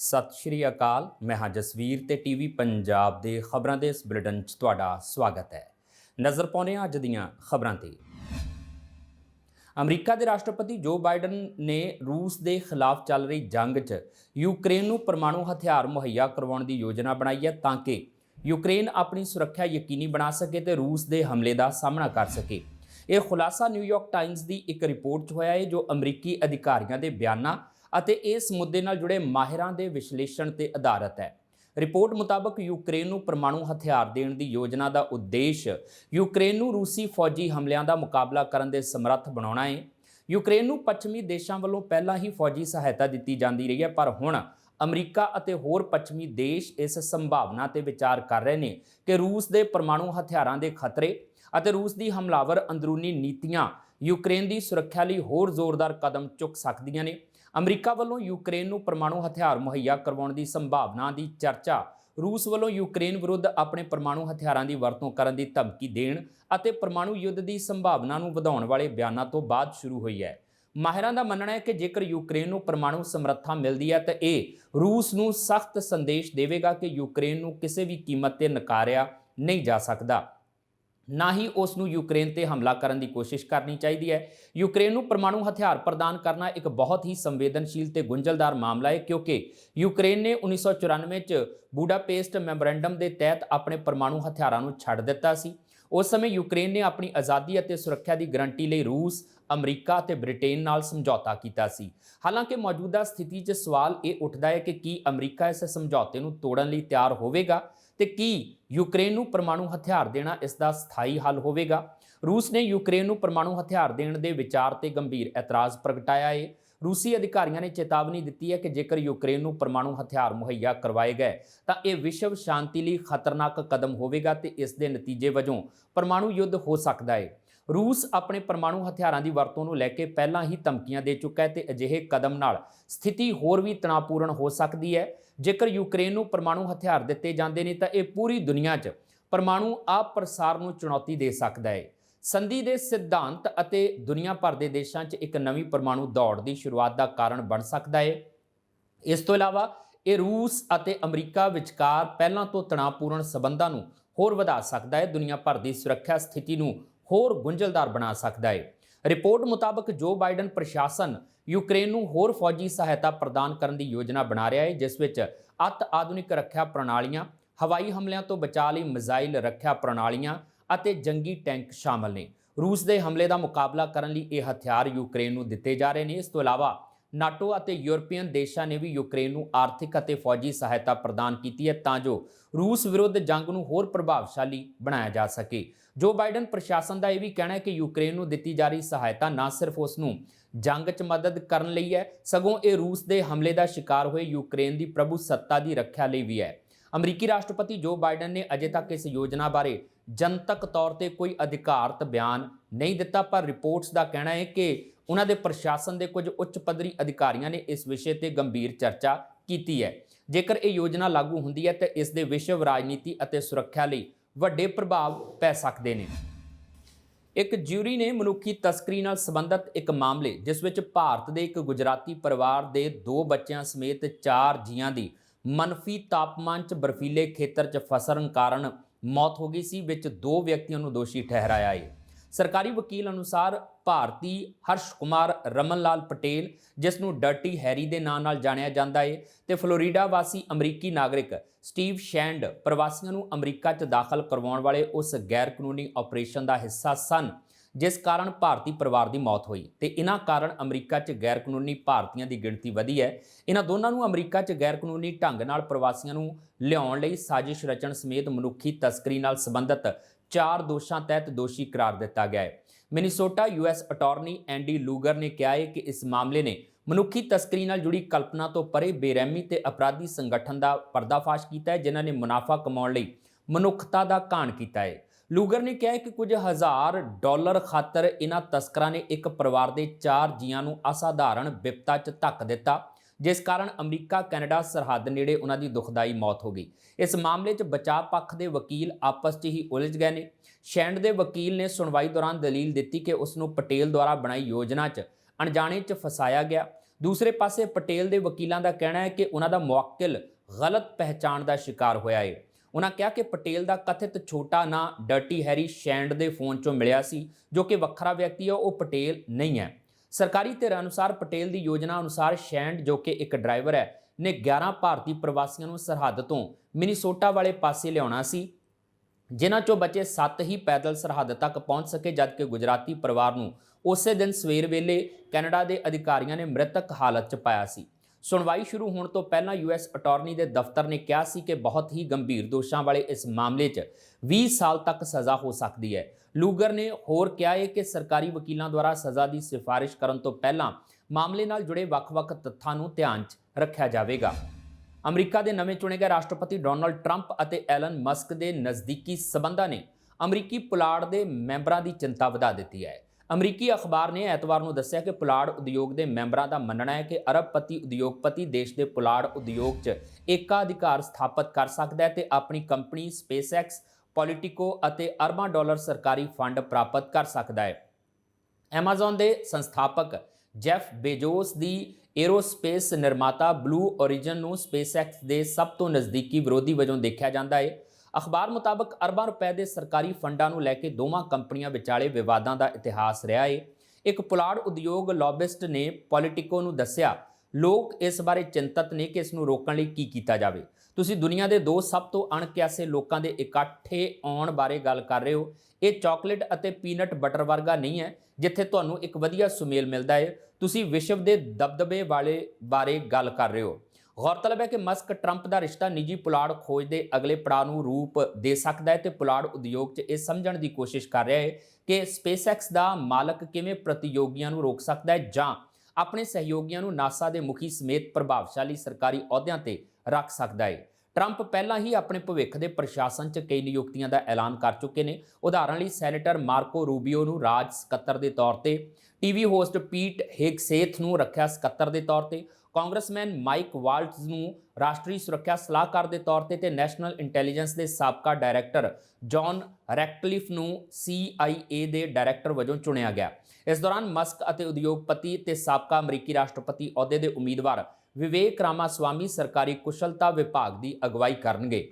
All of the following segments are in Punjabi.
ਸਤਿ ਸ਼੍ਰੀ ਅਕਾਲ। ਮੈਂ ਹਾਂ ਜਸਵੀਰ ਤੇ ਟੀਵੀ ਪੰਜਾਬ ਦੇ ਖਬਰਾਂ ਦੇ ਇਸ ਬੁਲੇਟਿਨ 'ਚ ਤੁਹਾਡਾ ਸਵਾਗਤ ਹੈ। ਨਜ਼ਰ ਪਾਉਂਦੇ ਹਾਂ ਅੱਜ ਦੀਆਂ ਖਬਰਾਂ ਤੇ। ਅਮਰੀਕਾ ਦੇ ਰਾਸ਼ਟਰਪਤੀ ਜੋ ਬਾਈਡਨ ਨੇ ਰੂਸ ਦੇ ਖਿਲਾਫ ਚੱਲ ਰਹੀ ਜੰਗ 'ਚ ਯੂਕਰੇਨ ਨੂੰ ਪਰਮਾਣੂ ਹਥਿਆਰ ਮੁਹੱਈਆ ਕਰਵਾਉਣ ਦੀ ਯੋਜਨਾ ਬਣਾਈ ਹੈ ਤਾਂ ਕਿ ਯੂਕਰੇਨ ਆਪਣੀ ਸੁਰੱਖਿਆ ਯਕੀਨੀ ਬਣਾ ਸਕੇ ਤੇ ਰੂਸ ਦੇ ਹਮਲੇ ਦਾ ਸਾਹਮਣਾ ਕਰ ਸਕੇ। ਇਹ ਖੁਲਾਸਾ ਨਿਊਯਾਰਕ ਟਾਈਮਜ਼ ਦੀ ਇੱਕ ਰਿਪੋਰਟ 'ਚ ਹੋਇਆ ਹੈ ਜੋ ਅਮਰੀਕੀ ਅਧਿਕਾਰੀਆਂ ਦੇ ਬਿਆਨਾਂ ਅਤੇ ਇਸ ਮੁੱਦੇ ਨਾਲ ਜੁੜੇ ਮਾਹਿਰਾਂ ਦੇ ਵਿਸ਼ਲੇਸ਼ਣ ਤੇ ਆਧਾਰਿਤ ਹੈ। ਰਿਪੋਰਟ ਮੁਤਾਬਕ ਯੂਕਰੇਨ ਨੂੰ ਪਰਮਾਣੂ ਹਥਿਆਰ ਦੇਣ ਦੀ ਯੋਜਨਾ ਦਾ ਉਦੇਸ਼ ਯੂਕਰੇਨ ਨੂੰ ਰੂਸੀ ਫੌਜੀ ਹਮਲਿਆਂ ਦਾ ਮੁਕਾਬਲਾ ਕਰਨ ਦੇ ਸਮਰੱਥ ਬਣਾਉਣਾ ਹੈ। ਯੂਕਰੇਨ ਨੂੰ ਪੱਛਮੀ ਦੇਸ਼ਾਂ ਵੱਲੋਂ ਪਹਿਲਾਂ ਹੀ ਫੌਜੀ ਸਹਾਇਤਾ ਦਿੱਤੀ ਜਾਂਦੀ ਰਹੀ ਹੈ, ਪਰ ਹੁਣ ਅਮਰੀਕਾ ਅਤੇ ਹੋਰ ਪੱਛਮੀ ਦੇਸ਼ ਇਸ ਸੰਭਾਵਨਾ ਤੇ ਵਿਚਾਰ ਕਰ ਰਹੇ ਨੇ ਕਿ ਰੂਸ ਦੇ ਪਰਮਾਣੂ ਹਥਿਆਰਾਂ ਦੇ ਖਤਰੇ ਅਤੇ ਰੂਸ ਦੀ ਹਮਲਾਵਰ ਅੰਦਰੂਨੀ ਨੀਤੀਆਂ ਯੂਕਰੇਨ ਦੀ ਸੁਰੱਖਿਆ ਲਈ ਹੋਰ ਜ਼ੋਰਦਾਰ ਕਦਮ ਚੁੱਕ ਸਕਦੀਆਂ ਨੇ। ਅਮਰੀਕਾ ਵੱਲੋਂ ਯੂਕਰੇਨ ਨੂੰ ਪਰਮਾਣੂ ਹਥਿਆਰ ਮੁਹੱਈਆ ਕਰਵਾਉਣ ਦੀ ਸੰਭਾਵਨਾ ਦੀ ਚਰਚਾ, ਰੂਸ ਵੱਲੋਂ ਯੂਕਰੇਨ ਵਿਰੁੱਧ ਆਪਣੇ ਪਰਮਾਣੂ ਹਥਿਆਰਾਂ ਦੀ ਵਰਤੋਂ ਕਰਨ ਦੀ ਧਮਕੀ ਦੇਣ ਅਤੇ ਪਰਮਾਣੂ ਯੁੱਧ ਦੀ ਸੰਭਾਵਨਾ ਨੂੰ ਵਧਾਉਣ ਵਾਲੇ ਬਿਆਨਾਂ ਤੋਂ ਬਾਅਦ ਸ਼ੁਰੂ ਹੋਈ ਹੈ। ਮਾਹਿਰਾਂ ਦਾ ਮੰਨਣਾ ਹੈ ਕਿ ਜੇਕਰ ਯੂਕਰੇਨ ਨੂੰ ਪਰਮਾਣੂ ਸਮਰੱਥਾ ਮਿਲਦੀ ਹੈ ਤਾਂ ਇਹ ਰੂਸ ਨੂੰ ਸਖਤ ਸੰਦੇਸ਼ ਦੇਵੇਗਾ ਕਿ ਯੂਕਰੇਨ ਨੂੰ ਕਿਸੇ ਵੀ ਕੀਮਤ ਤੇ ਨਕਾਰਿਆ ਨਹੀਂ ਜਾ ਸਕਦਾ। ਨਾ ਹੀ ਉਸ ਨੂੰ ਯੂਕਰੇਨ ਤੇ ਹਮਲਾ ਕਰਨ ਦੀ ਕੋਸ਼ਿਸ਼ ਕਰਨੀ ਚਾਹੀਦੀ ਹੈ। ਯੂਕਰੇਨ ਨੂੰ ਪਰਮਾਣੂ ਹਥਿਆਰ ਪ੍ਰਦਾਨ ਕਰਨਾ ਇੱਕ ਬਹੁਤ ਹੀ ਸੰਵੇਦਨਸ਼ੀਲ ਤੇ ਗੁੰਝਲਦਾਰ ਮਾਮਲਾ ਹੈ, ਕਿਉਂਕਿ ਯੂਕਰੇਨ ਨੇ 1994 ਚ ਬੂਡਾਪੇਸਟ ਮੈਮੋਰੈਂਡਮ ਦੇ ਤਹਿਤ ਆਪਣੇ ਪਰਮਾਣੂ ਹਥਿਆਰਾਂ ਨੂੰ ਛੱਡ ਦਿੱਤਾ ਸੀ। ਉਸ ਸਮੇਂ ਯੂਕਰੇਨ ਨੇ ਆਪਣੀ ਆਜ਼ਾਦੀ ਅਤੇ ਸੁਰੱਖਿਆ ਦੀ ਗਰੰਟੀ ਲਈ ਰੂਸ, ਅਮਰੀਕਾ ਅਤੇ ਬ੍ਰਿਟੇਨ ਨਾਲ ਸਮਝੌਤਾ ਕੀਤਾ ਸੀ। ਹਾਲਾਂਕਿ ਮੌਜੂਦਾ ਸਥਿਤੀ 'ਚ ਸਵਾਲ ਇਹ ਉੱਠਦਾ ਹੈ ਕਿ ਕੀ ਅਮਰੀਕਾ ਇਸ ਸਮਝੌਤੇ ਨੂੰ ਤੋੜਨ ਲਈ ਤਿਆਰ ਹੋਵੇਗਾ? ਤੇ ਕੀ ਯੂਕਰੇਨ ਨੂੰ ਪਰਮਾਣੂ ਹਥਿਆਰ ਦੇਣਾ ਇਸ ਦਾ ਸਥਾਈ ਹੱਲ ਹੋਵੇਗਾ? ਰੂਸ ਨੇ ਯੂਕਰੇਨ ਨੂੰ ਪਰਮਾਣੂ ਹਥਿਆਰ ਦੇਣ ਦੇ ਵਿਚਾਰ ਤੇ ਗੰਭੀਰ ਇਤਰਾਜ਼ ਪ੍ਰਗਟਾਇਆ ਹੈ ਰੂਸੀ ਅਧਿਕਾਰੀਆਂ ਨੇ ਚੇਤਾਵਨੀ ਦਿੱਤੀ ਹੈ ਕਿ ਜੇਕਰ ਯੂਕਰੇਨ ਨੂੰ ਪਰਮਾਣੂ ਹਥਿਆਰ ਮੁਹੱਈਆ ਕਰਵਾਏ ਗਏ, ਤਾਂ ਇਹ ਵਿਸ਼ਵ ਸ਼ਾਂਤੀ ਲਈ ਖਤਰਨਾਕ ਕਦਮ ਹੋਵੇਗਾ ਤੇ ਇਸ ਦੇ ਨਤੀਜੇ ਵਜੋਂ ਪਰਮਾਣੂ ਯੁੱਧ ਹੋ ਸਕਦਾ ਹੈ ਰੂਸ ਆਪਣੇ ਪਰਮਾਣੂ ਹਥਿਆਰਾਂ ਦੀ ਵਰਤੋਂ ਨੂੰ ਲੈ ਕੇ ਪਹਿਲਾਂ ਹੀ ਧਮਕੀਆਂ ਦੇ ਚੁੱਕਾ ਹੈ ਤੇ ਅਜਿਹੇ ਕਦਮ ਨਾਲ ਸਥਿਤੀ ਹੋਰ ਵੀ ਤਣਾਅਪੂਰਨ ਹੋ ਸਕਦੀ ਹੈ। ਜੇਕਰ ਯੂਕਰੇਨ ਨੂੰ ਪਰਮਾਣੂ ਹਥਿਆਰ ਦਿੱਤੇ ਜਾਂਦੇ ਨੇ ਤਾਂ ਇਹ ਪੂਰੀ ਦੁਨੀਆ 'ਚ ਪਰਮਾਣੂ ਆਪ ਪ੍ਰਸਾਰ ਨੂੰ ਚੁਣੌਤੀ ਦੇ ਸਕਦਾ ਹੈ। ਸੰਧੀ ਦੇ ਸਿਧਾਂਤ ਅਤੇ ਦੁਨੀਆ ਭਰ ਦੇ ਦੇਸ਼ਾਂ 'ਚ ਇੱਕ ਨਵੀਂ ਪਰਮਾਣੂ ਦੌੜ ਦੀ ਸ਼ੁਰੂਆਤ ਦਾ ਕਾਰਨ ਬਣ ਸਕਦਾ ਹੈ। ਇਸ ਤੋਂ ਇਲਾਵਾ ਇਹ ਰੂਸ ਅਤੇ ਅਮਰੀਕਾ ਵਿਚਕਾਰ ਪਹਿਲਾਂ ਤੋਂ ਤਣਾਅਪੂਰਨ ਸਬੰਧਾਂ ਨੂੰ ਹੋਰ ਵਧਾ ਸਕਦਾ ਹੈ। ਦੁਨੀਆ ਭਰ ਦੀ ਸੁਰੱਖਿਆ ਸਥਿਤੀ ਨੂੰ ਹੋਰ ਗੁੰਝਲਦਾਰ ਬਣਾ ਸਕਦਾ ਹੈ। ਰਿਪੋਰਟ ਮੁਤਾਬਕ ਜੋ ਬਾਈਡਨ ਪ੍ਰਸ਼ਾਸਨ ਯੂਕਰੇਨ ਨੂੰ ਹੋਰ ਫੌਜੀ ਸਹਾਇਤਾ ਪ੍ਰਦਾਨ ਕਰਨ ਦੀ ਯੋਜਨਾ ਬਣਾ ਰਿਹਾ ਹੈ, ਜਿਸ ਵਿੱਚ ਅਤ ਆਧੁਨਿਕ ਰੱਖਿਆ ਪ੍ਰਣਾਲੀਆਂ, ਹਵਾਈ ਹਮਲਿਆਂ ਤੋਂ ਬਚਾਅ ਲਈ ਮਿਜ਼ਾਈਲ ਰੱਖਿਆ ਪ੍ਰਣਾਲੀਆਂ ਅਤੇ ਜੰਗੀ ਟੈਂਕ ਸ਼ਾਮਲ ਨੇ। ਰੂਸ ਦੇ ਹਮਲੇ ਦਾ ਮੁਕਾਬਲਾ ਕਰਨ ਲਈ ਇਹ ਹਥਿਆਰ ਯੂਕਰੇਨ ਨੂੰ ਦਿੱਤੇ ਜਾ ਰਹੇ ਨੇ। ਇਸ ਤੋਂ ਇਲਾਵਾ ਨਾਟੋ ਅਤੇ ਯੂਰਪੀਅਨ ਦੇਸ਼ਾਂ ਨੇ ਵੀ ਯੂਕਰੇਨ ਨੂੰ ਆਰਥਿਕ ਅਤੇ ਫੌਜੀ ਸਹਾਇਤਾ ਪ੍ਰਦਾਨ ਕੀਤੀ ਹੈ ਤਾਂ ਜੋ ਰੂਸ ਵਿਰੁੱਧ ਜੰਗ ਨੂੰ ਹੋਰ ਪ੍ਰਭਾਵਸ਼ਾਲੀ ਬਣਾਇਆ ਜਾ ਸਕੇ। ਜੋ ਬਾਈਡਨ ਪ੍ਰਸ਼ਾਸਨ ਦਾ ਇਹ ਵੀ ਕਹਿਣਾ ਹੈ ਕਿ ਯੂਕਰੇਨ ਨੂੰ ਦਿੱਤੀ ਜਾ ਰਹੀ ਸਹਾਇਤਾ ਨਾ ਸਿਰਫ ਉਸ ਨੂੰ ਜੰਗ 'ਚ ਮਦਦ ਕਰਨ ਲਈ ਹੈ, ਸਗੋਂ ਇਹ ਰੂਸ ਦੇ ਹਮਲੇ ਦਾ ਸ਼ਿਕਾਰ ਹੋਏ ਯੂਕਰੇਨ ਦੀ ਪ੍ਰਭੂ ਸੱਤਾ ਦੀ ਰੱਖਿਆ ਲਈ ਵੀ ਹੈ। ਅਮਰੀਕੀ ਰਾਸ਼ਟਰਪਤੀ ਜੋ ਬਾਈਡਨ ਨੇ ਅਜੇ ਤੱਕ ਇਸ ਯੋਜਨਾ ਬਾਰੇ ਜਨਤਕ ਤੌਰ ਤੇ ਕੋਈ ਅਧਿਕਾਰਤ ਬਿਆਨ ਨਹੀਂ ਦਿੱਤਾ, ਪਰ ਰਿਪੋਰਟਸ ਦਾ ਕਹਿਣਾ ਹੈ ਕਿ ਉਹਨਾਂ ਦੇ ਪ੍ਰਸ਼ਾਸਨ ਦੇ ਕੁਝ ਉੱਚ ਪੱਧਰੀ ਅਧਿਕਾਰੀਆਂ ਨੇ ਇਸ ਵਿਸ਼ੇ ਤੇ ਗੰਭੀਰ ਚਰਚਾ ਕੀਤੀ ਹੈ। ਜੇਕਰ ਇਹ ਯੋਜਨਾ ਲਾਗੂ ਹੁੰਦੀ ਹੈ, ਤਾਂ ਇਸ ਦੇ ਵਿਸ਼ਵ ਰਾਜਨੀਤੀ ਅਤੇ ਸੁਰੱਖਿਆ ਲਈ ਵੱਡੇ ਪ੍ਰਭਾਵ ਪੈ ਸਕਦੇ ਨੇ। ਇੱਕ ਜਿਊਰੀ ਨੇ ਮਨੁੱਖੀ ਤਸਕਰੀ ਨਾਲ ਸੰਬੰਧਿਤ ਇੱਕ ਮਾਮਲੇ, ਜਿਸ ਵਿੱਚ ਭਾਰਤ ਦੇ ਇੱਕ ਗੁਜਰਾਤੀ ਪਰਿਵਾਰ ਦੇ ਦੋ ਬੱਚਿਆਂ ਸਮੇਤ ਚਾਰ ਜੀਆਂ ਦੀ ਮਨਫੀ ਤਾਪਮਾਨ 'ਚ ਬਰਫੀਲੇ ਖੇਤਰ 'ਚ ਫਸਣ ਕਾਰਨ ਮੌਤ ਹੋ ਗਈ ਸੀ, ਵਿੱਚ ਦੋ ਵਿਅਕਤੀਆਂ ਨੂੰ ਦੋਸ਼ੀ ਠਹਿਰਾਇਆ ਹੈ। ਸਰਕਾਰੀ ਵਕੀਲ ਅਨੁਸਾਰ ਭਾਰਤੀ ਹਰਸ਼ ਕੁਮਾਰ ਰਮਨ ਲਾਲ ਪਟੇਲ, ਜਿਸ ਨੂੰ ਡਰਟੀ ਹੈਰੀ ਦੇ ਨਾਂ ਨਾਲ ਜਾਣਿਆ ਜਾਂਦਾ ਏ, ਤੇ ਫਲੋਰੀਡਾ ਵਾਸੀ ਅਮਰੀਕੀ ਨਾਗਰਿਕ ਸਟੀਵ ਸ਼ੈਂਡ ਪ੍ਰਵਾਸੀਆਂ ਨੂੰ ਅਮਰੀਕਾ 'ਚ ਦਾਖਲ ਕਰਵਾਉਣ ਵਾਲੇ ਉਸ ਗੈਰ ਕਾਨੂੰਨੀ ਆਪਰੇਸ਼ਨ ਦਾ ਹਿੱਸਾ ਸਨ, ਜਿਸ ਕਾਰਨ ਭਾਰਤੀ ਪਰਿਵਾਰ ਦੀ ਮੌਤ ਹੋਈ। ਤੇ ਇਹਨਾਂ ਕਾਰਨ ਅਮਰੀਕਾ 'ਚ ਗੈਰ ਕਾਨੂੰਨੀ ਭਾਰਤੀਆਂ ਦੀ ਗਿਣਤੀ ਵਧੀ ਹੈ। ਇਹਨਾਂ ਦੋਨਾਂ ਨੂੰ ਅਮਰੀਕਾ 'ਚ ਗੈਰ ਕਾਨੂੰਨੀ ਢੰਗ ਨਾਲ ਪ੍ਰਵਾਸੀਆਂ ਨੂੰ ਲਿਆਉਣ ਲਈ ਸਾਜ਼ਿਸ਼ ਰਚਣ ਸਮੇਤ ਮਨੁੱਖੀ ਤਸਕਰੀ ਨਾਲ ਸੰਬੰਧਿਤ ਚਾਰ ਦੋਸ਼ਾਂ ਤਹਿਤ ਦੋਸ਼ੀ ਕਰਾਰ ਦਿੱਤਾ ਗਿਆ ਹੈ। Minnesota US attorney Andy Luger ਨੇ ਕਿਹਾ ਹੈ ਕਿ ਇਸ ਮਾਮਲੇ ਨੇ ਮਨੁੱਖੀ ਤਸਕਰੀ ਨਾਲ ਜੁੜੀ ਕਲਪਨਾ ਤੋਂ ਪਰੇ ਬੇਰਹਿਮੀ ਤੇ ਅਪਰਾਧੀ ਸੰਗਠਨ ਦਾ ਪਰਦਾਫਾਸ਼ ਕੀਤਾ ਹੈ, ਜਿਨ੍ਹਾਂ ਨੇ ਮੁਨਾਫਾ ਕਮਾਉਣ ਲਈ ਮਨੁੱਖਤਾ ਦਾ ਘਾਣ ਕੀਤਾ ਹੈ। ਲੂਗਰ ਨੇ ਕਿਹਾ ਕਿ ਕੁਝ ਹਜ਼ਾਰ ਡਾਲਰ ਖਾਤਰ ਇਹਨਾਂ ਤਸਕਰਾਂ ਨੇ ਇੱਕ ਪਰਿਵਾਰ ਦੇ ਚਾਰ ਜੀਆਂ ਨੂੰ ਅਸਾਧਾਰਣ ਵਿਪਤਾ 'ਚ ਧੱਕ ਦਿੱਤਾ। ਜਿਸ ਕਾਰਨ ਅਮਰੀਕਾ, ਕੈਨੇਡਾ, ਸਰਹੱਦ ਨੇੜੇ ਉਹਨਾਂ ਦੀ ਦੁਖਦਾਈ ਮੌਤ ਹੋ ਗਈ। ਇਸ ਮਾਮਲੇ 'ਚ ਬਚਾਅ ਪੱਖ ਦੇ ਵਕੀਲ ਆਪਸ 'ਚ ਹੀ ਉਲਝ ਗਏ ਨੇ। ਸ਼ੈਂਡ ਦੇ ਵਕੀਲ ਨੇ ਸੁਣਵਾਈ ਦੌਰਾਨ ਦਲੀਲ ਦਿੱਤੀ ਕਿ ਉਸ ਨੂੰ ਪਟੇਲ ਦੁਆਰਾ ਬਣਾਈ ਯੋਜਨਾ 'ਚ ਅਣਜਾਣੇ 'ਚ ਫਸਾਇਆ ਗਿਆ। ਦੂਸਰੇ ਪਾਸੇ ਪਟੇਲ ਦੇ ਵਕੀਲਾਂ ਦਾ ਕਹਿਣਾ ਹੈ ਕਿ ਉਹਨਾਂ ਦਾ ਮੁਵੱਕਿਲ ਗਲਤ ਪਹਿਚਾਣ ਦਾ ਸ਼ਿਕਾਰ ਹੋਇਆ ਹੈ ਉਹਨਾਂ ਕਿਹਾ ਕਿ ਪਟੇਲ ਦਾ ਕਥਿਤ ਛੋਟਾ ਨਾਂ ਡਰਟੀ ਹੈਰੀ ਸ਼ੈਂਡ ਦੇ ਫੋਨ 'ਚੋਂ ਮਿਲਿਆ ਸੀ, ਜੋ ਕਿ ਵੱਖਰਾ ਵਿਅਕਤੀ ਹੈ, ਉਹ ਪਟੇਲ ਨਹੀਂ ਹੈ। ਸਰਕਾਰੀ ਧਿਰਾਂ ਅਨੁਸਾਰ ਪਟੇਲ ਦੀ ਯੋਜਨਾ ਅਨੁਸਾਰ ਸ਼ੈਂਡ, ਜੋ ਕਿ ਇੱਕ ਡਰਾਈਵਰ ਹੈ, ਨੇ 11 ਭਾਰਤੀ ਪ੍ਰਵਾਸੀਆਂ ਨੂੰ ਸਰਹੱਦ ਤੋਂ ਮਿਨੀਸੋਟਾ ਵਾਲੇ ਪਾਸੇ ਲਿਆਉਣਾ ਸੀ, ਜਿਨ੍ਹਾਂ ਚੋਂ ਬਚੇ 7 ਹੀ ਪੈਦਲ ਸਰਹੱਦ ਤੱਕ ਪਹੁੰਚ ਸਕੇ, ਜਦਕਿ ਗੁਜਰਾਤੀ ਪਰਿਵਾਰ ਨੂੰ ਉਸੇ ਦਿਨ ਸਵੇਰ ਵੇਲੇ ਕੈਨੇਡਾ ਦੇ ਅਧਿਕਾਰੀਆਂ ਨੇ ਮ੍ਰਿਤਕ ਹਾਲਤ 'ਚ ਪਾਇਆ ਸੀ। ਸੁਣਵਾਈ ਸ਼ੁਰੂ ਹੋਣ ਤੋਂ ਪਹਿਲਾਂ ਯੂਐਸ ਅਟਾਰਨੀ ਦੇ ਦਫ਼ਤਰ ਨੇ ਕਿਹਾ ਸੀ ਕਿ ਬਹੁਤ ਹੀ ਗੰਭੀਰ ਦੋਸ਼ਾਂ ਵਾਲੇ ਇਸ ਮਾਮਲੇ 'ਚ 20 ਸਾਲ ਤੱਕ ਸਜ਼ਾ ਹੋ ਸਕਦੀ ਹੈ। ਲੂਗਰ ਨੇ ਹੋਰ ਕਿਹਾ ਹੈ ਕਿ ਸਰਕਾਰੀ ਵਕੀਲਾਂ ਦੁਆਰਾ ਸਜ਼ਾ ਦੀ ਸਿਫਾਰਿਸ਼ ਕਰਨ ਤੋਂ ਪਹਿਲਾਂ ਮਾਮਲੇ ਨਾਲ ਜੁੜੇ ਵੱਖ-ਵੱਖ ਤੱਥਾਂ ਨੂੰ ਧਿਆਨ 'ਚ ਰੱਖਿਆ ਜਾਵੇਗਾ। ਅਮਰੀਕਾ ਦੇ ਨਵੇਂ ਚੁਣੇ ਗਏ ਰਾਸ਼ਟਰਪਤੀ ਡੋਨਲਡ ਟਰੰਪ ਅਤੇ ਐਲਨ ਮਸਕ ਦੇ ਨਜ਼ਦੀਕੀ ਸਬੰਧਾਂ ਨੇ ਅਮਰੀਕੀ ਪੁਲਾੜ ਦੇ ਮੈਂਬਰਾਂ ਦੀ ਚਿੰਤਾ ਵਧਾ ਦਿੱਤੀ ਹੈ। ਅਮਰੀਕੀ ਅਖਬਾਰ ਨੇ ਐਤਵਾਰ ਨੂੰ ਦੱਸਿਆ ਕਿ ਪੁਲਾੜ ਉਦਯੋਗ ਦੇ ਮੈਂਬਰਾਂ ਦਾ ਮੰਨਣਾ ਹੈ ਕਿ ਅਰਬਪਤੀ ਉਦਯੋਗਪਤੀ ਦੇਸ਼ ਦੇ ਪੁਲਾੜ ਉਦਯੋਗ 'ਚ ਏਕਾਧਿਕਾਰ ਸਥਾਪਿਤ ਕਰ ਸਕਦਾ ਹੈ ਤੇ ਆਪਣੀ ਕੰਪਨੀ ਸਪੇਸਐਕਸ ਪੋਲਿਟਿਕੋ ਅਤੇ ਅਰਬਾਂ ਡਾਲਰ ਸਰਕਾਰੀ ਫੰਡ ਪ੍ਰਾਪਤ ਕਰ ਸਕਦਾ ਹੈ। ਐਮਾਜ਼ਨ ਦੇ ਸੰਸਥਾਪਕ ਜੈਫ ਬੇਜੋਸ ਦੀ ਏਰੋਸਪੇਸ ਨਿਰਮਾਤਾ ਬਲੂ ਓਰੀਜਨ ਨੂੰ ਸਪੇਸਐਕਸ ਦੇ ਸਭ ਤੋਂ ਨਜ਼ਦੀਕੀ ਵਿਰੋਧੀ ਵਜੋਂ ਦੇਖਿਆ ਜਾਂਦਾ ਹੈ। ਅਖਬਾਰ ਮੁਤਾਬਕ ਅਰਬਾਂ ਰੁਪਏ ਦੇ ਸਰਕਾਰੀ ਫੰਡਾਂ ਨੂੰ ਲੈ ਕੇ ਦੋਵਾਂ ਕੰਪਨੀਆਂ ਵਿਚਾਲੇ ਵਿਵਾਦਾਂ ਦਾ ਇਤਿਹਾਸ ਰਿਹਾ ਏ। ਇੱਕ ਪੁਲਾੜ ਉਦਯੋਗ ਲੌਬਿਸਟ ਨੇ ਪੋਲਿਟਿਕੋ ਨੂੰ ਦੱਸਿਆ, ਲੋਕ ਇਸ ਬਾਰੇ ਚਿੰਤਤ ਨੇ ਕਿ ਇਸ ਨੂੰ ਰੋਕਣ ਲਈ ਕੀ ਕੀਤਾ ਜਾਵੇ। ਤੁਸੀਂ ਦੁਨੀਆ ਦੇ ਦੋ ਸਭ ਤੋਂ ਅਣਕਿਆਸੇ ਲੋਕਾਂ ਦੇ ਇਕੱਠੇ ਆਉਣ ਬਾਰੇ ਗੱਲ ਕਰ ਰਹੇ ਹੋ। ਇਹ ਚਾਕਲੇਟ ਅਤੇ ਪੀਨਟ ਬਟਰ ਵਰਗਾ ਨਹੀਂ ਹੈ, ਜਿੱਥੇ ਤੁਹਾਨੂੰ ਇੱਕ ਵਧੀਆ ਸੁਮੇਲ ਮਿਲਦਾ ਹੈ ਤੁਸੀਂ ਵਿਸ਼ਵ ਦੇ ਦਬਦਬੇ ਵਾਲੇ ਬਾਰੇ ਗੱਲ ਕਰ ਰਹੇ ਹੋ। ਗੌਰਤਲਬ ਹੈ ਕਿ ਮਸਕ ਟਰੰਪ ਦਾ ਰਿਸ਼ਤਾ ਨਿੱਜੀ ਪੁਲਾੜ ਖੋਜ ਦੇ ਅਗਲੇ ਪੜਾਅ ਨੂੰ ਰੂਪ ਦੇ ਸਕਦਾ ਹੈ ਤੇ ਪੁਲਾੜ ਉਦਯੋਗ 'ਚ ਇਹ ਸਮਝਣ ਦੀ ਕੋਸ਼ਿਸ਼ ਕਰ ਰਿਹਾ ਹੈ ਕਿ ਸਪੇਸਐਕਸ ਦਾ ਮਾਲਕ ਕਿਵੇਂ ਪ੍ਰਤੀਯੋਗੀਆਂ ਨੂੰ ਰੋਕ ਸਕਦਾ ਹੈ ਜਾਂ ਆਪਣੇ ਸਹਿਯੋਗੀਆਂ ਨੂੰ ਨਾਸਾ ਦੇ ਮੁਖੀ ਸਮੇਤ ਪ੍ਰਭਾਵਸ਼ਾਲੀ ਸਰਕਾਰੀ ਅਹੁਦਿਆਂ ਤੇ ਰੱਖ ਸਕਦਾ ਹੈ। ਟਰੰਪ ਪਹਿਲਾਂ ਹੀ ਆਪਣੇ ਭਵਿੱਖ ਦੇ ਪ੍ਰਸ਼ਾਸਨ 'ਚ ਕਈ ਨਿਯੁਕਤੀਆਂ ਦਾ ਐਲਾਨ ਕਰ ਚੁੱਕੇ ਨੇ। ਉਦਾਹਰਣ ਲਈ ਸੈਨੇਟਰ ਮਾਰਕੋ ਰੂਬੀਓ ਨੂੰ ਰਾਜ ਸਕੱਤਰ ਦੇ ਤੌਰ ਤੇ, ਟੀਵੀ ਹੋਸਟ ਪੀਟ ਹੈਗਸੇਥ ਨੂੰ ਰੱਖਿਆ ਸਕੱਤਰ ਦੇ ਤੌਰ ਤੇ ਕਾਂਗਰਸਮੈਨ ਮਾਈਕ ਵਾਲਟਜ਼ ਨੂੰ ਰਾਸ਼ਟਰੀ ਸੁਰੱਖਿਆ ਸਲਾਹਕਾਰ ਦੇ ਤੌਰ ਤੇ ਤੇ ਨੈਸ਼ਨਲ ਇੰਟੈਲੀਜੈਂਸ ਦੇ ਸਾਬਕਾ ਡਾਇਰੈਕਟਰ ਜੌਨ ਰੈਕਟਲਿਫ ਨੂੰ CIA ਦੇ ਡਾਇਰੈਕਟਰ ਵਜੋਂ ਚੁਣਿਆ ਗਿਆ। ਇਸ ਦੌਰਾਨ ਮਸਕ ਅਤੇ ਉਦਯੋਗਪਤੀ ਤੇ ਸਾਬਕਾ ਅਮਰੀਕੀ ਰਾਸ਼ਟਰਪਤੀ ਅਹੁਦੇ ਦੇ ਉਮੀਦਵਾਰ ਵਿਵੇਕ ਰਾਮਾਸਵਾਮੀ ਸਰਕਾਰੀ ਕੁਸ਼ਲਤਾ ਵਿਭਾਗ ਦੀ ਅਗਵਾਈ ਕਰਨਗੇ।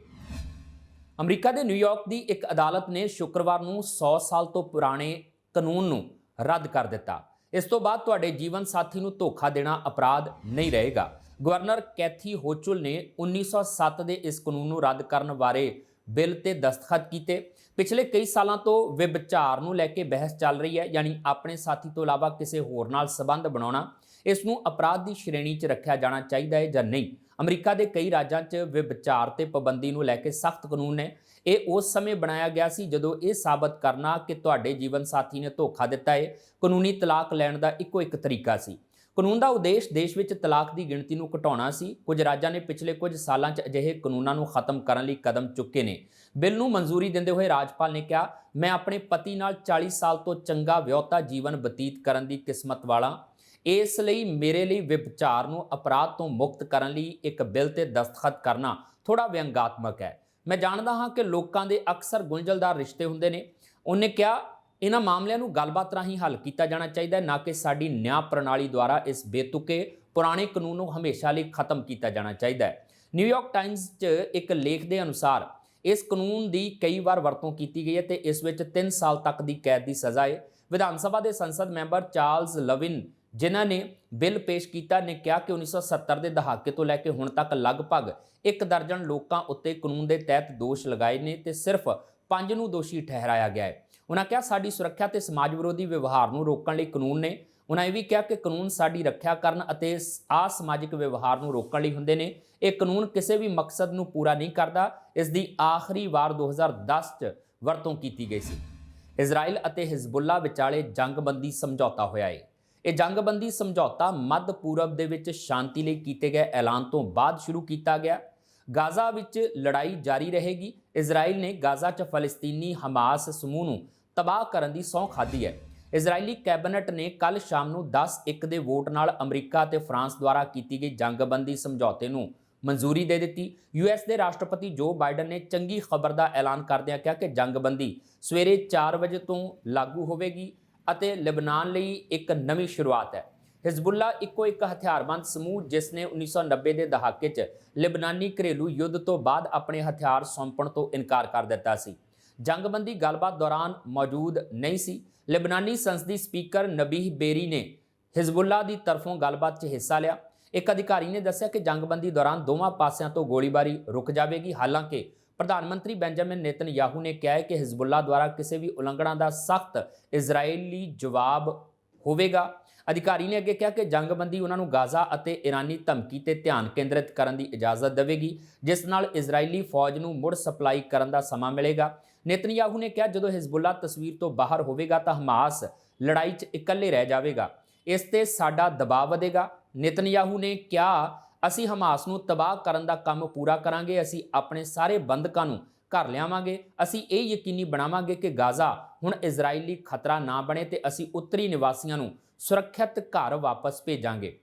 ਅਮਰੀਕਾ ਦੇ ਨਿਊਯਾਰਕ ਦੀ ਇੱਕ ਅਦਾਲਤ ਨੇ ਸ਼ੁੱਕਰਵਾਰ ਨੂੰ 100 ਸਾਲ ਤੋਂ ਪੁਰਾਣੇ ਕਾਨੂੰਨ ਨੂੰ ਰੱਦ ਕਰ ਦਿੱਤਾ। ਇਸ ਤੋਂ ਬਾਅਦ ਤੁਹਾਡੇ ਜੀਵਨ ਸਾਥੀ ਨੂੰ ਧੋਖਾ ਦੇਣਾ ਅਪਰਾਧ ਨਹੀਂ ਰਹੇਗਾ। ਗਵਰਨਰ ਕੈਥੀ ਹੋਚੁਲ ਨੇ 1907 ਦੇ ਇਸ ਕਾਨੂੰਨ ਨੂੰ ਰੱਦ ਕਰਨ ਬਾਰੇ ਬਿੱਲ ਤੇ ਦਸਤਖਤ ਕੀਤੇ। ਪਿਛਲੇ ਕਈ ਸਾਲਾਂ ਤੋਂ ਵਿਭਚਾਰ ਨੂੰ ਲੈ ਕੇ ਬਹਿਸ ਚੱਲ ਰਹੀ ਹੈ, ਯਾਨੀ ਆਪਣੇ ਸਾਥੀ ਤੋਂ ਇਲਾਵਾ ਕਿਸੇ ਹੋਰ ਨਾਲ ਸੰਬੰਧ ਬਣਾਉਣਾ। ਇਸ ਨੂੰ ਅਪਰਾਧ ਦੀ ਸ਼੍ਰੇਣੀ 'ਚ ਰੱਖਿਆ ਜਾਣਾ ਚਾਹੀਦਾ ਹੈ ਜਾਂ ਨਹੀਂ? ਅਮਰੀਕਾ ਦੇ ਕਈ ਰਾਜਾਂ 'ਚ ਵਿਭਚਾਰ ਤੇ ਪਾਬੰਦੀ ਨੂੰ ਲੈ ਕੇ ਸਖਤ ਕਾਨੂੰਨ ਨੇ ਇਹ ਉਸ ਸਮੇਂ ਬਣਾਇਆ ਗਿਆ ਸੀ ਜਦੋਂ ਇਹ ਸਾਬਤ ਕਰਨਾ ਕਿ ਤੁਹਾਡੇ ਜੀਵਨ ਸਾਥੀ ਨੇ ਧੋਖਾ ਦਿੱਤਾ ਹੈ ਕਾਨੂੰਨੀ ਤਲਾਕ ਲੈਣ ਦਾ ਇੱਕੋ ਇੱਕ ਤਰੀਕਾ ਸੀ। ਕਾਨੂੰਨ ਦਾ ਉਦੇਸ਼ ਦੇਸ਼ ਵਿੱਚ ਤਲਾਕ ਦੀ ਗਿਣਤੀ ਨੂੰ ਘਟਾਉਣਾ ਸੀ। ਕੁਝ ਰਾਜਾਂ ਨੇ ਪਿਛਲੇ ਕੁਝ ਸਾਲਾਂ 'ਚ ਅਜਿਹੇ ਕਾਨੂੰਨਾਂ ਨੂੰ ਖਤਮ ਕਰਨ ਲਈ ਕਦਮ ਚੁੱਕੇ ਨੇ। ਬਿੱਲ ਨੂੰ ਮਨਜ਼ੂਰੀ ਦਿੰਦੇ ਹੋਏ ਰਾਜਪਾਲ ਨੇ ਕਿਹਾ, ਮੈਂ ਆਪਣੇ ਪਤੀ ਨਾਲ 40 ਸਾਲ ਤੋਂ ਚੰਗਾ ਵਿਆਹਤਾ ਜੀਵਨ ਬਤੀਤ ਕਰਨ ਦੀ ਕਿਸਮਤ ਵਾਲਾ। ਇਸ ਲਈ ਮੇਰੇ ਲਈ ਵਿਭਚਾਰ ਨੂੰ ਅਪਰਾਧ ਤੋਂ ਮੁਕਤ ਕਰਨ ਲਈ ਇੱਕ ਬਿੱਲ ਤੇ ਦਸਤਖਤ ਕਰਨਾ ਥੋੜਾ ਵਿਅੰਗਾਤਮਕ ਹੈ। ਮੈਂ ਜਾਣਦਾ ਹਾਂ ਕਿ ਲੋਕਾਂ ਦੇ ਅਕਸਰ ਗੁੰਝਲਦਾਰ ਰਿਸ਼ਤੇ ਹੁੰਦੇ ਨੇ। ਉਹਨੇ ਕਿਹਾ, ਇਹਨਾਂ ਮਾਮਲਿਆਂ ਨੂੰ ਗੱਲਬਾਤ ਰਾਹੀਂ ਹੱਲ ਕੀਤਾ ਜਾਣਾ ਚਾਹੀਦਾ ਹੈ, ਨਾ ਕਿ ਸਾਡੀ ਨਿਆਂ ਪ੍ਰਣਾਲੀ ਦੁਆਰਾ ਇਸ ਬੇਤੁਕੇ ਪੁਰਾਣੇ ਕਾਨੂੰਨ ਨੂੰ ਹਮੇਸ਼ਾ ਲਈ ਖਤਮ ਕੀਤਾ ਜਾਣਾ ਚਾਹੀਦਾ ਹੈ। ਨਿਊਯਾਰਕ ਟਾਈਮਜ਼ 'ਚ ਇੱਕ ਲੇਖ ਦੇ ਅਨੁਸਾਰ, ਇਸ ਕਾਨੂੰਨ ਦੀ ਕਈ ਵਾਰ ਵਰਤੋਂ ਕੀਤੀ ਗਈ ਹੈ ਤੇ ਇਸ ਵਿੱਚ 3 ਸਾਲ ਤੱਕ ਦੀ ਕੈਦ ਦੀ ਸਜ਼ਾ ਹੈ। ਵਿਧਾਨ ਸਭਾ ਦੇ ਸੰਸਦ ਮੈਂਬਰ ਚਾਰਲਸ ਲਵਿਨ ਜਿਨ੍ਹਾਂ ਨੇ ਬਿੱਲ ਪੇਸ਼ ਕੀਤਾ ਨੇ ਕਿਹਾ ਕਿ 1970 ਦੇ ਦਹਾਕੇ ਤੋਂ ਲੈ ਕੇ ਹੁਣ ਤੱਕ ਲਗਭਗ ਇੱਕ ਦਰਜਨ ਲੋਕਾਂ ਉੱਤੇ ਕਾਨੂੰਨ ਦੇ ਤਹਿਤ ਦੋਸ਼ ਲਗਾਏ ਨੇ ਤੇ ਸਿਰਫ ਪੰਜ ਨੂੰ ਦੋਸ਼ੀ ਠਹਿਰਾਇਆ ਗਿਆ ਹੈ। ਉਹਨਾਂ ਕਿਹਾ, ਸਾਡੀ ਸੁਰੱਖਿਆ ਤੇ ਸਮਾਜ ਵਿਰੋਧੀ ਵਿਵਹਾਰ ਨੂੰ ਰੋਕਣ ਲਈ ਕਾਨੂੰਨ ਨੇ। ਉਹਨਾਂ ਇਹ ਵੀ ਕਿਹਾ ਕਿ ਕਾਨੂੰਨ ਸਾਡੀ ਰੱਖਿਆ ਕਰਨ ਅਤੇ ਅਸਮਾਜਿਕ ਵਿਵਹਾਰ ਨੂੰ ਰੋਕਣ ਲਈ ਹੁੰਦੇ ਨੇ। ਇਹ ਕਾਨੂੰਨ ਕਿਸੇ ਵੀ ਮਕਸਦ ਨੂੰ ਪੂਰਾ ਨਹੀਂ ਕਰਦਾ। ਇਸ ਦੀ ਆਖਰੀ ਵਾਰ 2010 ਚ ਵਰਤੋਂ ਕੀਤੀ ਗਈ ਸੀ। ਇਜ਼ਰਾਈਲ ਅਤੇ ਹਿਜ਼ਬੁੱਲਾ ਵਿਚਾਲੇ ਜੰਗਬੰਦੀ ਸਮਝੌਤਾ ਹੋਇਆ ਹੈ ਇਹ ਜੰਗਬੰਦੀ ਸਮਝੌਤਾ ਮੱਧ ਪੂਰਬ ਦੇ ਵਿੱਚ ਸ਼ਾਂਤੀ ਲਈ ਕੀਤੇ ਗਏ ਐਲਾਨ ਤੋਂ ਬਾਅਦ ਸ਼ੁਰੂ ਕੀਤਾ ਗਿਆ। ਗਾਜ਼ਾ ਵਿੱਚ ਲੜਾਈ ਜਾਰੀ ਰਹੇਗੀ। ਇਜ਼ਰਾਈਲ ਨੇ ਗਾਜ਼ਾ 'ਚ ਫਲਸਤੀਨੀ ਹਮਾਸ ਸਮੂਹ ਨੂੰ ਤਬਾਹ ਕਰਨ ਦੀ ਸਹੁੰ ਖਾਧੀ ਹੈ। ਇਜ਼ਰਾਈਲੀ ਕੈਬਨਿਟ ਨੇ ਕੱਲ ਸ਼ਾਮ ਨੂੰ 10-1 ਦੇ ਵੋਟ ਨਾਲ ਅਮਰੀਕਾ ਤੇ ਫਰਾਂਸ ਦੁਆਰਾ ਕੀਤੀ ਗਈ ਜੰਗਬੰਦੀ ਸਮਝੌਤੇ ਨੂੰ ਮਨਜ਼ੂਰੀ ਦੇ ਦਿੱਤੀ। ਯੂਐਸ ਦੇ ਰਾਸ਼ਟਰਪਤੀ ਜੋ ਬਾਈਡਨ ਨੇ ਚੰਗੀ ਖਬਰ ਦਾ ਐਲਾਨ ਕਰਦਿਆਂ ਕਿਹਾ ਕਿ ਜੰਗਬੰਦੀ ਸਵੇਰੇ 4 ਵਜੇ ਤੋਂ ਲਾਗੂ ਹੋਵੇਗੀ। ਅਤੇ ਲਿਬਨਾਨ ਲਈ ਇੱਕ ਨਵੀਂ ਸ਼ੁਰੂਆਤ ਹੈ। ਹਿਜ਼ਬੁੱਲਾ ਇੱਕੋ ਇੱਕ ਹਥਿਆਰਬੰਦ ਸਮੂਹ ਜਿਸ ਨੇ 1990 ਦੇ ਦਹਾਕੇ 'ਚ ਲਿਬਨਾਨੀ ਘਰੇਲੂ ਯੁੱਧ ਤੋਂ ਬਾਅਦ ਆਪਣੇ ਹਥਿਆਰ ਸੌਂਪਣ ਤੋਂ ਇਨਕਾਰ ਕਰ ਦਿੱਤਾ ਸੀ। ਜੰਗਬੰਦੀ ਗੱਲਬਾਤ ਦੌਰਾਨ ਮੌਜੂਦ ਨਹੀਂ ਸੀ। ਲਿਬਨਾਨੀ ਸੰਸਦੀ ਸਪੀਕਰ ਨਬੀਹ ਬੇਰੀ ਨੇ ਹਿਜ਼ਬੁੱਲਾ ਦੀ ਤਰਫੋਂ ਗੱਲਬਾਤ 'ਚ ਹਿੱਸਾ ਲਿਆ। ਇੱਕ ਅਧਿਕਾਰੀ ਨੇ ਦੱਸਿਆ ਕਿ ਜੰਗਬੰਦੀ ਦੌਰਾਨ ਦੋਵਾਂ ਪਾਸਿਆਂ ਤੋਂ ਗੋਲੀਬਾਰੀ ਰੁਕ ਜਾਵੇਗੀ। ਹਾਲਾਂਕਿ ਪ੍ਰਧਾਨ ਮੰਤਰੀ ਬੈਂਜਾਮਿਨ ਨੇਤਨਯਾਹੂ ਨੇ ਕਿਹਾ ਹੈ ਕਿ ਹਿਜ਼ਬੁੱਲਾ ਦੁਆਰਾ ਕਿਸੇ ਵੀ ਉਲੰਘਣਾ ਦਾ ਸਖਤ ਇਜ਼ਰਾਈਲੀ ਜਵਾਬ ਹੋਵੇਗਾ। ਅਧਿਕਾਰੀ ਨੇ ਅੱਗੇ ਕਿਹਾ ਕਿ ਜੰਗਬੰਦੀ ਉਹਨਾਂ ਨੂੰ ਗਾਜ਼ਾ ਅਤੇ ਇਰਾਨੀ ਧਮਕੀ ਤੇ ਧਿਆਨ ਕੇਂਦਰਿਤ ਕਰਨ ਦੀ ਇਜਾਜ਼ਤ ਦੇਵੇਗੀ, ਜਿਸ ਨਾਲ ਇਜ਼ਰਾਈਲੀ ਫੌਜ ਨੂੰ ਮੁੜ ਸਪਲਾਈ ਕਰਨ ਦਾ ਸਮਾਂ ਮਿਲੇਗਾ। ਨੇਤਨਯਾਹੂ ਨੇ ਕਿਹਾ, ਜਦੋਂ ਹਿਜ਼ਬੁੱਲਾ ਤਸਵੀਰ ਤੋਂ ਬਾਹਰ ਹੋਵੇਗਾ ਤਾਂ ਹਮਾਸ ਲੜਾਈ 'ਚ ਇਕੱਲੇ ਰਹਿ ਜਾਵੇਗਾ। ਇਸ ਤੇ ਸਾਡਾ ਦਬਾਅ ਵਧੇਗਾ। ਨੇਤਨਯਾਹੂ ਨੇ ਕਿਹਾ ਅਸੀਂ ਹਮਾਸ ਨੂੰ ਤਬਾਹ ਕਰਨ ਦਾ ਕੰਮ ਪੂਰਾ ਕਰਾਂਗੇ, ਅਸੀਂ ਆਪਣੇ ਸਾਰੇ ਬੰਦਕਾਂ ਨੂੰ ਘਰ ਲਿਆਵਾਂਗੇ, ਅਸੀਂ ਇਹ ਯਕੀਨੀ ਬਣਾਵਾਂਗੇ ਕਿ ਗਾਜ਼ਾ ਹੁਣ ਇਜ਼ਰਾਈਲੀ ਖਤਰਾ ਨਾ ਬਣੇ ਤੇ ਅਸੀਂ ਉੱਤਰੀ ਨਿਵਾਸੀਆਂ ਨੂੰ ਸੁਰੱਖਿਅਤ ਘਰ ਵਾਪਸ ਭੇਜਾਂਗੇ।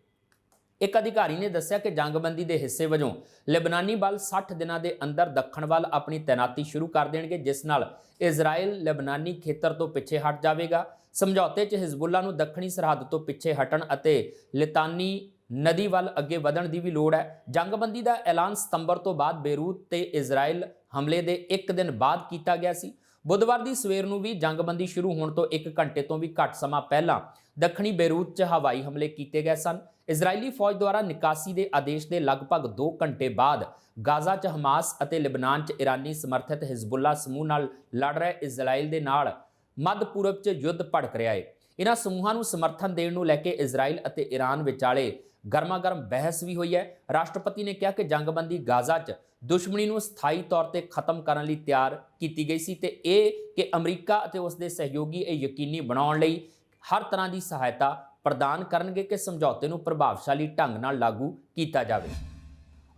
ਇੱਕ ਅਧਿਕਾਰੀ ਨੇ ਦੱਸਿਆ ਕਿ ਜੰਗਬੰਦੀ ਦੇ ਹਿੱਸੇ ਵਜੋਂ ਲੈਬਨਾਨੀ ਬਲ 60 ਦਿਨਾਂ ਦੇ ਅੰਦਰ ਦੱਖਣ ਵੱਲ ਆਪਣੀ ਤੈਨਾਤੀ ਸ਼ੁਰੂ ਕਰ ਦੇਣਗੇ, ਜਿਸ ਨਾਲ ਇਜ਼ਰਾਈਲ ਲੈਬਨਾਨੀ ਖੇਤਰ ਤੋਂ ਪਿੱਛੇ ਹਟ ਜਾਵੇਗਾ। ਸਮਝੌਤੇ 'ਚ ਹਿਜ਼ਬੁੱਲਾ ਨੂੰ ਦੱਖਣੀ ਸਰਹੱਦ ਤੋਂ ਪਿੱਛੇ ਹਟਣ ਅਤੇ ਲਿਤਾਨੀ ਨਦੀ ਵੱਲ ਅੱਗੇ ਵਧਣ ਦੀ ਵੀ ਲੋੜ ਹੈ। ਜੰਗਬੰਦੀ ਦਾ ਐਲਾਨ ਸਤੰਬਰ ਤੋਂ ਬਾਅਦ ਬੇਰੂਤ ਤੇ ਇਜ਼ਰਾਈਲ ਹਮਲੇ ਦੇ ਇੱਕ ਦਿਨ ਬਾਅਦ ਕੀਤਾ ਗਿਆ ਸੀ। ਬੁੱਧਵਾਰ ਦੀ ਸਵੇਰ ਨੂੰ ਵੀ ਜੰਗਬੰਦੀ ਸ਼ੁਰੂ ਹੋਣ ਤੋਂ 1 ਘੰਟੇ ਤੋਂ ਵੀ ਘੱਟ ਸਮਾਂ ਪਹਿਲਾਂ ਦੱਖਣੀ ਬੇਰੂਤ 'ਚ ਹਵਾਈ ਹਮਲੇ ਕੀਤੇ ਗਏ ਸਨ। ਇਜ਼ਰਾਈਲੀ ਫੌਜ ਦੁਆਰਾ ਨਿਕਾਸੀ ਦੇ ਆਦੇਸ਼ ਦੇ ਲਗਭਗ 2 ਘੰਟੇ ਬਾਅਦ ਗਾਜ਼ਾ 'ਚ ਹਮਾਸ ਅਤੇ ਲਿਬਨਾਨ 'ਚ ਇਰਾਨੀ ਸਮਰਥਿਤ ਹਿਜ਼ਬੁੱਲਾ ਸਮੂਹ ਨਾਲ ਲੜ ਰਹੇ ਇਜ਼ਰਾਈਲ ਦੇ ਨਾਲ ਮੱਧ ਪੂਰਬ 'ਚ ਯੁੱਧ ਭੜਕ ਰਿਹਾ ਹੈ ਇਹਨਾਂ ਸਮੂਹਾਂ ਨੂੰ ਸਮਰਥਨ ਦੇਣ ਨੂੰ ਲੈ ਕੇ ਇਜ਼ਰਾਈਲ ਅਤੇ ਈਰਾਨ ਵਿਚਾਲੇ ਗਰਮਾ-ਗਰਮ ਬਹਿਸ ਵੀ ਹੋਈ ਹੈ। ਰਾਸ਼ਟਰਪਤੀ ਨੇ ਕਿਹਾ ਕਿ ਜੰਗਬੰਦੀ ਗਾਜ਼ਾ 'ਚ ਦੁਸ਼ਮਣੀ ਨੂੰ ਸਥਾਈ ਤੌਰ ਤੇ ਖਤਮ ਕਰਨ ਲਈ ਤਿਆਰ ਕੀਤੀ ਗਈ ਸੀ ਤੇ ਇਹ ਕਿ ਅਮਰੀਕਾ ਅਤੇ ਉਸ ਦੇ ਸਹਿਯੋਗੀ ਇਹ ਯਕੀਨੀ ਬਣਾਉਣ ਲਈ ਹਰ ਤਰ੍ਹਾਂ ਦੀ ਸਹਾਇਤਾ ਪ੍ਰਦਾਨ ਕਰਨਗੇ ਕਿ ਸਮਝੌਤੇ ਨੂੰ ਪ੍ਰਭਾਵਸ਼ਾਲੀ ਢੰਗ ਨਾਲ ਲਾਗੂ ਕੀਤਾ ਜਾਵੇ।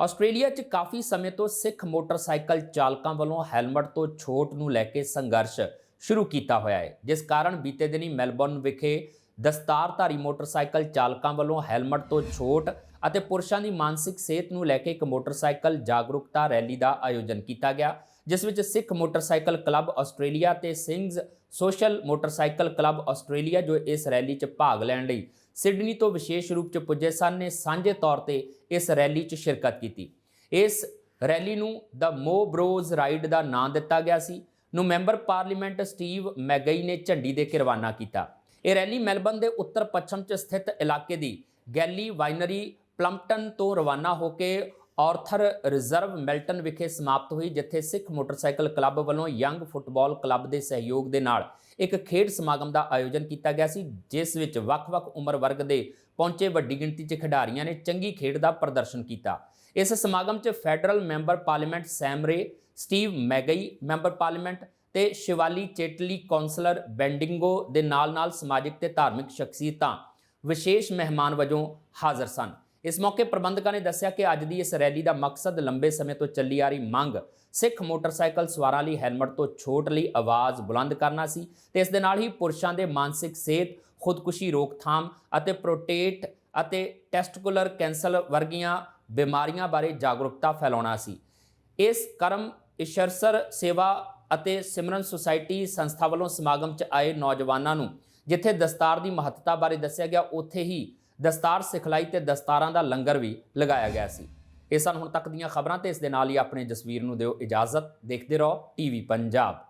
ਆਸਟ੍ਰੇਲੀਆ 'ਚ ਕਾਫੀ ਸਮੇਂ ਤੋਂ ਸਿੱਖ ਮੋਟਰਸਾਈਕਲ ਚਾਲਕਾਂ ਵੱਲੋਂ ਹੈਲਮਟ ਤੋਂ ਛੋਟ ਨੂੰ ਲੈ ਕੇ ਸੰਘਰਸ਼ ਸ਼ੁਰੂ ਕੀਤਾ ਹੋਇਆ ਹੈ। ਜਿਸ ਕਾਰਨ ਬੀਤੇ ਦਿਨੀ ਮੈਲਬੌਰਨ ਵਿਖੇ ਦਸਤਾਰਧਾਰੀ ਮੋਟਰਸਾਈਕਲ ਚਾਲਕਾਂ ਵੱਲੋਂ ਹੈਲਮਟ ਤੋਂ ਛੋਟ ਅਤੇ ਪੁਰਸ਼ਾਂ ਦੀ ਮਾਨਸਿਕ ਸਿਹਤ ਨੂੰ ਲੈ ਕੇ ਇੱਕ ਮੋਟਰਸਾਈਕਲ ਜਾਗਰੂਕਤਾ ਰੈਲੀ ਦਾ ਆਯੋਜਨ ਕੀਤਾ ਗਿਆ, ਜਿਸ ਵਿੱਚ ਸਿੱਖ ਮੋਟਰਸਾਈਕਲ ਕਲੱਬ ਆਸਟ੍ਰੇਲੀਆ ਤੇ Singhs social motorcycle club Australia ਜੋ ਇਸ ਰੈਲੀ 'ਚ ਭਾਗ ਲੈਣ ਲਈ ਸਿਡਨੀ ਤੋਂ ਵਿਸ਼ੇਸ਼ ਰੂਪ 'ਚ ਪੁੱਜੇ ਸਨ, ਨੇ ਸਾਂਝੇ ਤੌਰ ਤੇ ਇਸ ਰੈਲੀ 'ਚ ਸ਼ਿਰਕਤ ਕੀਤੀ। ਇਸ ਰੈਲੀ ਨੂੰ ਦ ਮੋ ਬਰੋਜ਼ ਰਾਈਡ ਦਾ ਨਾਂ ਦਿੱਤਾ ਗਿਆ ਸੀ। ਨੂੰ ਮੈਂਬਰ ਪਾਰਲੀਮੈਂਟ ਸਟੀਵ ਮੈਗਈ ਨੇ ਝੰਡੀ ਦੇ ਕੇ ਰਵਾਨਾ ਕੀਤਾ। ਇਹ ਰੈਲੀ ਮੈਲਬਨ ਦੇ ਉੱਤਰ ਪੱਛਮ 'ਚ ਸਥਿਤ ਇਲਾਕੇ ਦੀ ਗੈਲੀ ਵਾਈਨਰੀ ਪਲੰਪਟਨ ਤੋਂ ਰਵਾਨਾ ਹੋ ਕੇ ਆਰਥਰ ਰਿਜ਼ਰਵ ਮੈਲਟਨ ਵਿਖੇ ਸਮਾਪਤ ਹੋਈ, ਜਿੱਥੇ ਸਿੱਖ ਮੋਟਰਸਾਈਕਲ ਕਲੱਬ ਵੱਲੋਂ ਯੰਗ ਫੁੱਟਬਾਲ ਕਲੱਬ ਦੇ ਸਹਿਯੋਗ ਦੇ ਨਾਲ ਇੱਕ ਖੇਡ ਸਮਾਗਮ ਦਾ ਆਯੋਜਨ ਕੀਤਾ ਗਿਆ ਸੀ, ਜਿਸ ਵਿੱਚ ਵੱਖ-ਵੱਖ ਉਮਰ ਵਰਗ ਦੇ ਪਹੁੰਚੇ ਵੱਡੀ ਗਿਣਤੀ 'ਚ ਖਿਡਾਰੀਆਂ ਨੇ ਚੰਗੀ ਖੇਡ ਦਾ ਪ੍ਰਦਰਸ਼ਨ ਕੀਤਾ। ਇਸ ਸਮਾਗਮ 'ਚ federal member parliament Sam Rae Steve McGhie, member parliament ਤੇ ਸ਼ਿਵਾਲੀ ਚੇਟਲੀ ਕਾਉਂਸਲਰ ਬੈਂਡਿੰਗੋ ਦੇ ਨਾਲ-ਨਾਲ ਸਮਾਜਿਕ ਤੇ ਧਾਰਮਿਕ ਸ਼ਖਸੀਅਤਾਂ ਵਿਸ਼ੇਸ਼ ਮਹਿਮਾਨ ਵਜੋਂ ਹਾਜ਼ਰ ਸਨ। ਇਸ ਮੌਕੇ ਪ੍ਰਬੰਧਕਾਂ ਨੇ ਦੱਸਿਆ ਕਿ ਅੱਜ ਦੀ ਇਸ ਰੈਲੀ ਦਾ ਮਕਸਦ ਲੰਬੇ ਸਮੇਂ ਤੋਂ ਚੱਲੀ ਆ ਰਹੀ ਮੰਗ ਸਿੱਖ ਮੋਟਰਸਾਈਕਲ ਸਵਾਰਾਂ ਲਈ ਹੈਲਮਟ ਤੋਂ ਛੋਟ ਲਈ ਆਵਾਜ਼ ਬੁਲੰਦ ਕਰਨਾ ਸੀ ਤੇ ਇਸ ਦੇ ਨਾਲ ਹੀ ਪੁਰਸ਼ਾਂ ਦੇ ਮਾਨਸਿਕ ਸਿਹਤ, ਖੁਦਕੁਸ਼ੀ ਰੋਕਥਾਮ ਅਤੇ ਪ੍ਰੋਟੇਟ ਅਤੇ ਟੈਸਟਕੂਲਰ ਕੈਂਸਰ ਵਰਗੀਆਂ ਬਿਮਾਰੀਆਂ ਬਾਰੇ ਜਾਗਰੂਕਤਾ ਫੈਲਾਉਣਾ ਸੀ। ਇਸ ਕਰਮ ਇਸ਼ਰਸਰ ਸੇਵਾ ਅਤੇ ਸਿਮਰਨ ਸੁਸਾਇਟੀ ਸੰਸਥਾ ਵੱਲੋਂ ਸਮਾਗਮ 'ਚ ਆਏ ਨੌਜਵਾਨਾਂ ਨੂੰ, ਜਿੱਥੇ ਦਸਤਾਰ ਦੀ ਮਹੱਤਤਾ ਬਾਰੇ ਦੱਸਿਆ ਗਿਆ, ਉੱਥੇ ਹੀ ਦਸਤਾਰ ਸਿਖਲਾਈ ਤੇ ਦਸਤਾਰਾਂ ਦਾ ਲੰਗਰ ਵੀ ਲਗਾਇਆ ਗਿਆ ਸੀ। ਇਹ ਸਨ ਹੁਣ ਤੱਕ ਦੀਆਂ ਖਬਰਾਂ ਤੇ ਇਸ ਦੇ ਨਾਲ ਹੀ ਆਪਣੇ ਜਸਵੀਰ ਨੂੰ ਦਿਓ ਇਜਾਜ਼ਤ। ਦੇਖਦੇ ਰਹੋ, ਟੀਵੀ ਪੰਜਾਬ।